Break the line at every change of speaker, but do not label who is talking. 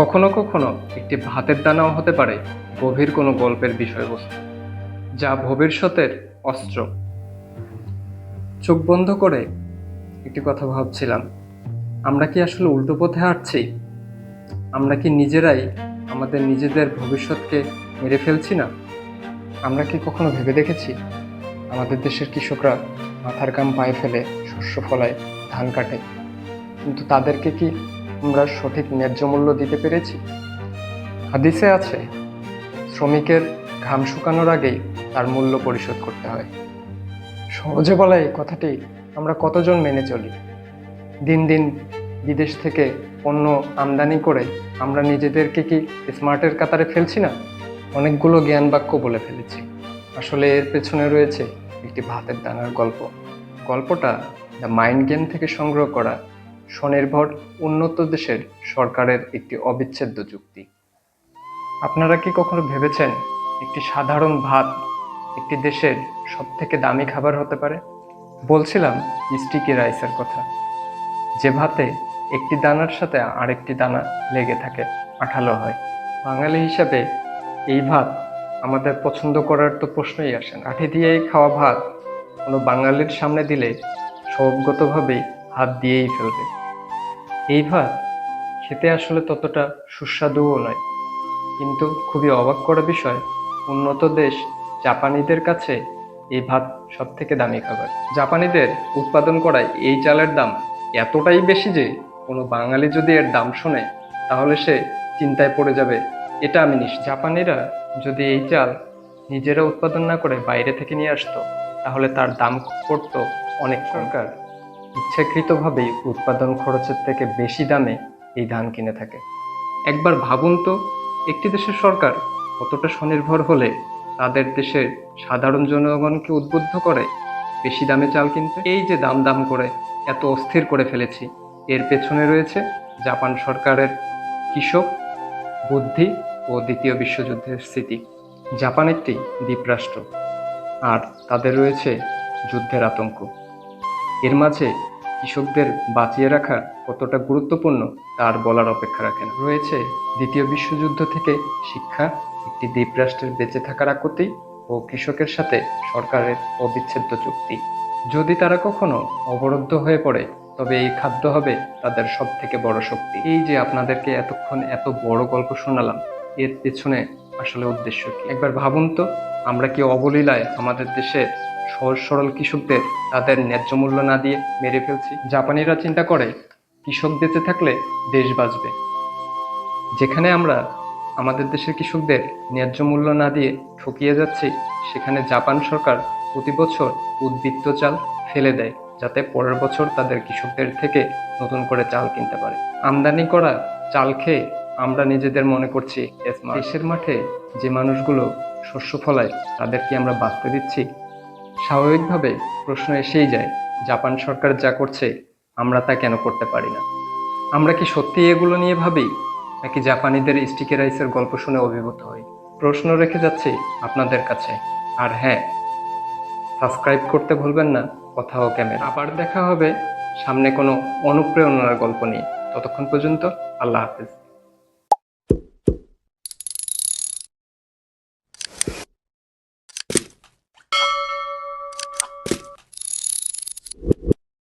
কখনো কখনো একটি ভাতের দানাও হতে পারে গভীর কোনো গল্পের বিষয়বস্তু, যা ভবিষ্যতের অস্ত্র। চোখ বন্ধ করে একটি কথা ভাবছিলাম, আমরা কি আসলে উল্টো পথে হাঁটছি? আমরা কি নিজেরাই আমাদের নিজেদের ভবিষ্যৎকে মেরে ফেলছি না? আমরা কি কখনো ভেবে দেখেছি, আমাদের দেশের কৃষকরা মাথার কাম পায়ে ফেলে শস্য ফলায় ধান কাটে, কিন্তু তাদেরকে কি আমরা সঠিক ন্যায্য মূল্য দিতে পেরেছি? হাদিসে আছে, শ্রমিকের ঘাম শুকানোর আগেই তার মূল্য পরিশোধ করতে হয়। সহজে বলা এই কথাটি আমরা কতজন মেনে চলি? দিন দিন বিদেশ থেকে পণ্য আমদানি করে আমরা নিজেদেরকে কি স্মার্টের কাতারে ফেলছি না? অনেকগুলো জ্ঞান বাক্য বলে ফেলেছি। আসলে এর পেছনে রয়েছে একটি ভাতের দানার গল্প। গল্পটা দ্য মাইন্ড গেম থেকে সংগ্রহ করা স্বনির্ভর উন্নত দেশের সরকারের একটি অবিচ্ছেদ্য যুক্তি আপনারা কি কখনো ভেবেছেন একটি সাধারণ ভাত একটি দেশের সব থেকে দামি খাবার হতে পারে? বলছিলাম স্টিকি রাইসের কথা। যে ভাতে একটি দানার সাথে আরেকটি দানা লেগে থাকে, আঠালো হয়। বাঙালি হিসাবে এই ভাত আমাদের পছন্দ করার তো প্রশ্নই আসে না। কাঠি দিয়ে খাওয়া ভাত কোনো বাঙালির সামনে দিলে স্বভাবগতভাবেই হাত দিয়েই ফেলবে। এই ভাত খেতে আসলে ততটা সুস্বাদুও নয়, কিন্তু খুবই অবাক করা বিষয়, উন্নত দেশ জাপানিদের কাছে এই ভাত সব থেকে দামি খাবার। জাপানিদের উৎপাদন করায় এই চালের দাম এতটাই বেশি যে কোনো বাঙালি যদি এর দাম শোনে, তাহলে সে চিন্তায় পড়ে যাবে, এটা আমি নিশ্চিত। জাপানিরা যদি এই চাল নিজেরা উৎপাদন না করে বাইরে থেকে নিয়ে আসতো, তাহলে তার দাম পড়তো অনেক সরকার ইচ্ছাকৃতভাবেই উৎপাদন খরচের থেকে বেশি দামে এই ধান কিনে থাকে। একবার ভাবুন তো, একটি দেশের সরকার কতটা স্বনির্ভর হলে তাদের দেশের সাধারণ জনগণকে উদ্বুদ্ধ করে বেশি দামে চাল কিনতে? এই যে দাম দাম করে এত অস্থির করে ফেলেছি, এর পেছনে রয়েছে জাপান সরকারের কৃষক বুদ্ধি ও দ্বিতীয় বিশ্বযুদ্ধের স্মৃতি। জাপান একটি দ্বীপরাষ্ট্র, আর তাদের রয়েছে যুদ্ধের আতঙ্ক। এর মাঝে কৃষকদের বাঁচিয়ে রাখা কতটা গুরুত্বপূর্ণ তার বলার অপেক্ষা রাখে না রয়েছে দ্বিতীয় বিশ্বযুদ্ধ থেকে শিক্ষা, একটি দ্বীপরাষ্ট্রের বেঁচে থাকার আকুতি ও কৃষকের সাথে সরকারের অবিচ্ছেদ্য চুক্তি। যদি তারা কখনো অবরুদ্ধ হয়ে পড়ে, তবে এই খাদ্য হবে তাদের সব থেকে বড় শক্তি। এই যে আপনাদেরকে এতক্ষণ এত বড় গল্প শোনালাম, এর পেছনে আসলে উদ্দেশ্য কি? একবার ভাবুন তো, আমরা কি অবলীলায় আমাদের দেশের সহজ সরল কৃষকদের তাদের ন্যায্য মূল্য না দিয়ে মেরে ফেলছি? জাপানিরা চিন্তা করে, কৃষক বেঁচে থাকলে দেশ বাঁচবে। যেখানে আমরা আমাদের দেশের কৃষকদের ন্যায্য মূল্য না দিয়ে ঠকিয়ে যাচ্ছি, সেখানে জাপান সরকার প্রতি বছর উদ্বৃত্ত চাল ফেলে দেয়, যাতে পরের বছর তাদের কৃষকদের থেকে নতুন করে চাল কিনতে পারে। আমদানি করা চাল খেয়ে আমরা নিজেদের মনে করছি দেশের মাঠে যে মানুষগুলো শস্য ফলায় তাদেরকে আমরা বাঁচতে দিচ্ছি। স্বাভাবিকভাবে প্রশ্ন এসেই যায় জাপান সরকার যা করছে আমরা তা কেন করতে পারি না? আমরা কি সত্যি এগুলো নিয়ে ভাবি নাকি জাপানিদের স্টিকি রাইসের গল্প শুনে অভিভূত হই? প্রশ্ন রেখে যাচ্ছি আপনাদের কাছে। আর হ্যাঁ সাবস্ক্রাইব করতে ভুলবেন না কথা ও ক্যামেরা। আবার দেখা হবে সামনে কোনো অনুপ্রেরণার গল্প নিয়ে। ততক্ষণ পর্যন্ত আল্লাহ হাফিজ।